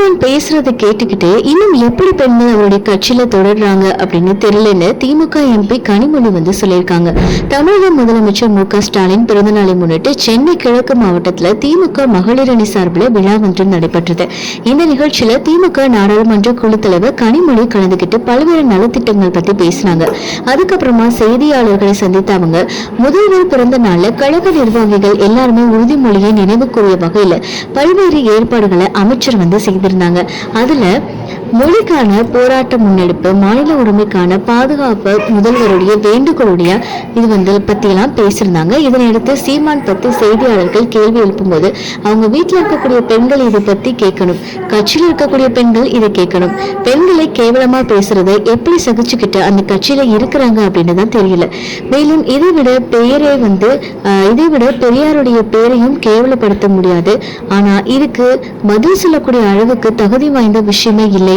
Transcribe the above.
இமான் பேசுறத கேட்டுக்கிட்டே இன்னும் எப்படி பெண்கள் அவருடைய கட்சியில தொடர்றாங்க அப்படின்னு தெரியலன்னு திமுக எம்பி கனிமொழி வந்து சொல்லியிருக்காங்க. தமிழக முதலமைச்சர் மு க ஸ்டாலின் பிறந்த நாளை முன்னிட்டு சென்னை கிழக்கு மாவட்டத்துல திமுக மகளிர் அணி சார்பில் விழா ஒன்று நடைபெற்றது. இந்த நிகழ்ச்சியில திமுக நாடாளுமன்ற குழு தலைவர் கனிமொழி கலந்துகிட்டு பல்வேறு நலத்திட்டங்கள் பத்தி பேசினாங்க. அதுக்கப்புறமா செய்தியாளர்களை சந்தித்த அவங்க முதல்வர் பிறந்த நாள்ல கழக நிர்வாகிகள் எல்லாருமே உறுதிமொழியை நினைவு கூறிய வகையில பல்வேறு ஏற்பாடுகளை அமைச்சர் வந்து செய்திருந்தாங்க அதில் மொழிக்கான போராட்ட முன்னெடுப்பு மாநில உரிமைக்கான பாதுகாப்பு முதல்வருடைய வேண்டுகோளுடைய இது வந்து பத்தியெல்லாம் பேசியிருந்தாங்க. இதனையடுத்து சீமான் பத்தி செய்தியாளர்கள் கேள்வி எழுப்பும்போது அவங்க வீட்டில் இருக்கக்கூடிய பெண்கள் இதை பத்தி கேட்கணும். கட்சியில் இருக்கக்கூடிய பெண்கள் இதை கேட்கணும். பெண்களை கேவலமா பேசுறதை எப்படி சகிச்சுக்கிட்டு அந்த கட்சியில இருக்கிறாங்க அப்படின்னு தான் தெரியல. மேலும் இதை விட பெயரை வந்து ஆஹ், இதை விட பெரியாருடைய பேரையும் கேவலப்படுத்த முடியாது. ஆனா இதுக்கு பதில் சொல்லக்கூடிய அளவுக்கு தகுதி வாய்ந்த விஷயமே இல்லை